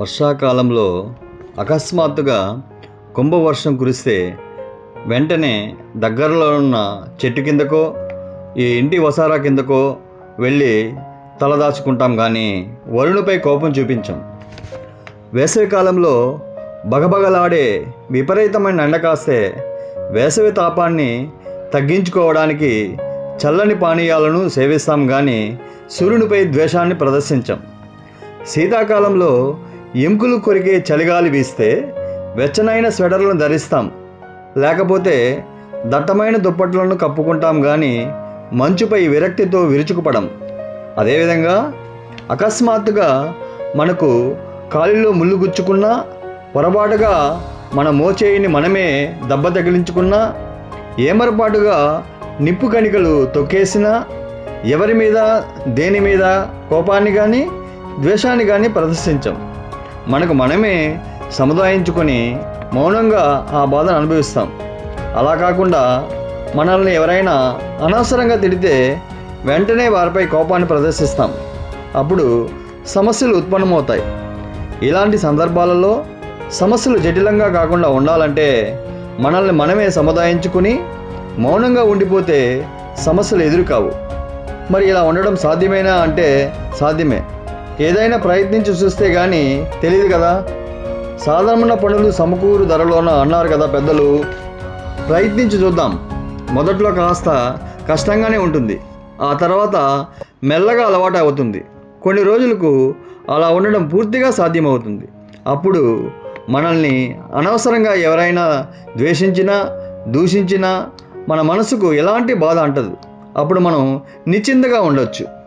వర్షాకాలంలో అకస్మాత్తుగా కుంభవర్షం కురిస్తే వెంటనే దగ్గరలో ఉన్న చెట్టు కిందకో ఈ ఇంటి వసారా కిందకో వెళ్ళి తలదాచుకుంటాం కానీ వరుణుపై కోపం చూపించం. వేసవికాలంలో బగబగలాడే విపరీతమైన ఎండ కాస్తే వేసవి తాపాన్ని తగ్గించుకోవడానికి చల్లని పానీయాలను సేవిస్తాం కానీ సూర్యునిపై ద్వేషాన్ని ప్రదర్శించాం. శీతాకాలంలో ఎముకలు కొరికే చలిగాలి వీస్తే వెచ్చనైన స్వెటర్లను ధరిస్తాం. లేకపోతే దట్టమైన దుప్పట్లను కప్పుకుంటాం కానీ మంచుపై విరక్తితో విరుచుకుపడం. అదేవిధంగా అకస్మాత్తుగా మనకు కాలిలో ముళ్ళు గుచ్చుకున్నా పొరపాటుగా మన మోచేయిని మనమే దెబ్బ తగిలించుకున్నా ఏమరపాటుగా నిప్పు కణికలు తొక్కేసినా ఎవరి మీద దేని మీద కోపాన్ని కానీ ద్వేషాన్ని కానీ ప్రదర్శించాం. మనకు మనమే సముదాయించుకొని మౌనంగా ఆ బాధను అనుభవిస్తాం. అలా కాకుండా మనల్ని ఎవరైనా అనవసరంగా తిడితే వెంటనే వారిపై కోపాన్ని ప్రదర్శిస్తాం. అప్పుడు సమస్యలు ఉత్పన్నమవుతాయి. ఇలాంటి సందర్భాలలో సమస్యలు జటిలంగా కాకుండా ఉండాలంటే మనల్ని మనమే సముదాయించుకుని మౌనంగా ఉండిపోతే సమస్యలు ఎదురు కావు మరి ఇలా ఉండడం సాధ్యమేనా అంటే సాధ్యమే. ఏదైనా ప్రయత్నించి చూస్తే కానీ తెలియదు కదా. సాధారణ పనులు సమకూరు ధరలోన అన్నారు కదా పెద్దలు. ప్రయత్నించి చూద్దాం. మొదట్లో కాస్త కష్టంగానే ఉంటుంది. ఆ తర్వాత మెల్లగా అలవాటు అవుతుంది. కొన్ని రోజులకు అలా ఉండడం పూర్తిగా సాధ్యమవుతుంది. అప్పుడు మనల్ని అనవసరంగా ఎవరైనా ద్వేషించినా దూషించినా మన మనసుకు ఎలాంటి బాధ అంటదు. అప్పుడు మనం నిశ్చింతగా ఉండొచ్చు.